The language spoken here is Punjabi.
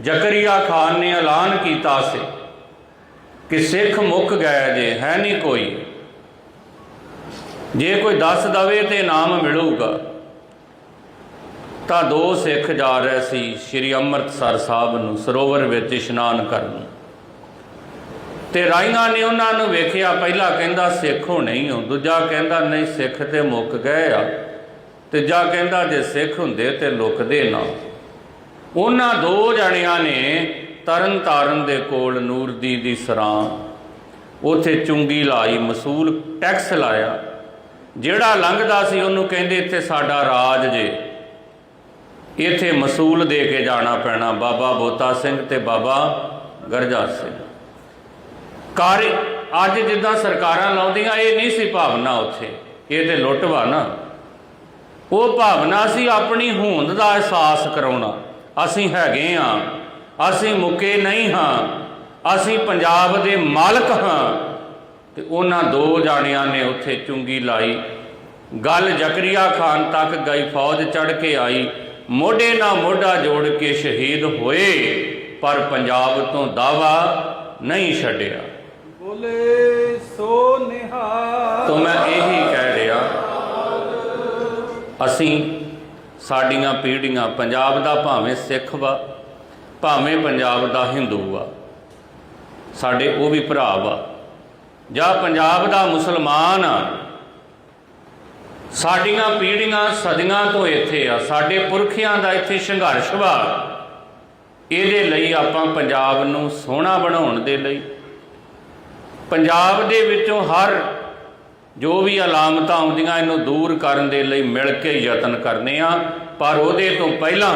ਜ਼ਕਰੀਆ ਖਾਨ ਨੇ ਐਲਾਨ ਕੀਤਾ ਸੀ ਕਿ ਸਿੱਖ ਮੁੱਕ ਗਏ ਜੇ ਹੈ ਨਹੀਂ ਕੋਈ। ਜੇ ਕੋਈ ਦੱਸ ਦਵੇ ਤੇ ਨਾਮ ਮਿਲੂਗਾ, ਤਾਂ ਦੋ ਸਿੱਖ ਜਾ ਰਹੇ ਸੀ ਸ੍ਰੀ ਅੰਮ੍ਰਿਤਸਰ ਸਾਹਿਬ ਨੂੰ ਸਰੋਵਰ ਵਿੱਚ ਇਸ਼ਨਾਨ ਕਰਨ ਤੇ ਰਾਈਆਂ ਨੇ ਉਹਨਾਂ ਨੂੰ ਵੇਖਿਆ, ਪਹਿਲਾ ਕਹਿੰਦਾ ਸਿੱਖ ਹੋਣੇ ਨਹੀਂ ਹੋ, ਦੂਜਾ ਕਹਿੰਦਾ ਨਹੀਂ, ਸਿੱਖ ਤੇ ਮੁੱਕ ਗਏ ਆ। ਤੀਜਾ ਕਹਿੰਦਾ ਜੇ ਸਿੱਖ ਹੁੰਦੇ ਤੇ ਲੁਕਦੇ ਨਾ। ਉਹਨਾਂ ਦੋ ਜਣਿਆਂ ਨੇ ਤਰਨ ਤਾਰਨ ਦੇ ਕੋਲ ਨੂਰਦੀ ਦੀ ਸਰਾਂ, ਉਥੇ ਚੁੰਗੀ ਲਾਈ ਮਸੂਲ ਟੈਕਸ ਲਾਇਆ। ਜਿਹੜਾ ਲੰਘਦਾ ਸੀ ਉਹਨੂੰ ਕਹਿੰਦੇ, ਇੱਥੇ ਸਾਡਾ ਰਾਜ ਜੇ। ਇੱਥੇ ਮਸੂਲ ਦੇ ਕੇ ਜਾਣਾ ਪੈਣਾ, ਬਾਬਾ ਬੋਤਾ ਸਿੰਘ ਤੇ ਬਾਬਾ ਗਰਜਾ ਸਿੰਘ। ਕਾਰ ਅੱਜ ਜਿੱਦਾਂ ਸਰਕਾਰਾਂ ਲਾਉਂਦੀਆਂ, ਇਹ ਨਹੀਂ ਸੀ ਭਾਵਨਾ ਉੱਥੇ। ਇਹ ਤੇ ਲੁੱਟਵਾ ਨਾ ਉਹ ਭਾਵਨਾ ਸੀ ਆਪਣੀ ਹੋਂਦ ਦਾ ਅਹਿਸਾਸ ਕਰਾਉਣਾ। ਅਸੀਂ ਹੈਗੇ ਆ ਅਸੀਂ ਮੁੱਕੇ ਨਹੀਂ ਹਾਂ ਅਸੀਂ ਪੰਜਾਬ ਦੇ ਮਾਲਕ ਹਾਂ। ਤੇ ਉਹਨਾਂ ਦੋ ਜਾਣਿਆਂ ਨੇ ਉੱਥੇ ਚੁੰਗੀ ਲਾਈ। ਗੱਲ ਜ਼ਕਰੀਆ ਖਾਨ ਤੱਕ ਗਈ ਫੌਜ ਚੜ ਕੇ ਆਈ। ਮੋਢੇ ਨਾਲ ਮੋਢਾ ਜੋੜ ਕੇ ਸ਼ਹੀਦ ਹੋਏ ਪਰ ਪੰਜਾਬ ਤੋਂ ਦਾਵਾ ਨਹੀਂ ਛੱਡਿਆ। ਬੋਲੇ ਸੋ ਨਿਹਾਲ। ਤੋਂ ਮੈਂ ਇਹੀ ਕਹਿ ਰਿਹਾ ਅਸੀਂ ਸਾਡੀਆਂ ਪੀੜ੍ਹੀਆਂ ਪੰਜਾਬ ਦਾ ਭਾਵੇਂ ਸਿੱਖ ਵਾ, ਭਾਵੇਂ ਪੰਜਾਬ ਦਾ ਹਿੰਦੂ ਆ ਸਾਡੇ ਉਹ ਵੀ ਭਰਾ ਵਾ। ਜਾਂ ਪੰਜਾਬ ਦਾ ਮੁਸਲਮਾਨ ਆ। ਸਾਡੀਆਂ ਪੀੜ੍ਹੀਆਂ ਸਦੀਆਂ ਤੋਂ ਇੱਥੇ ਆ। ਸਾਡੇ ਪੁਰਖਿਆਂ ਦਾ ਇੱਥੇ ਸੰਘਰਸ਼ ਵਾ। ਇਹਦੇ ਲਈ ਆਪਾਂ ਪੰਜਾਬ ਨੂੰ ਸੋਹਣਾ ਬਣਾਉਣ ਦੇ ਲਈ, ਪੰਜਾਬ ਦੇ ਵਿੱਚੋਂ ਹਰ ਜੋ ਵੀ ਅਲਾਮਤਾਂ ਆਉਂਦੀਆਂ, ਇਹਨੂੰ ਦੂਰ ਕਰਨ ਦੇ ਲਈ ਮਿਲ ਕੇ ਯਤਨ ਕਰਨੇ ਆ। ਪਰ ਉਹਦੇ ਤੋਂ ਪਹਿਲਾਂ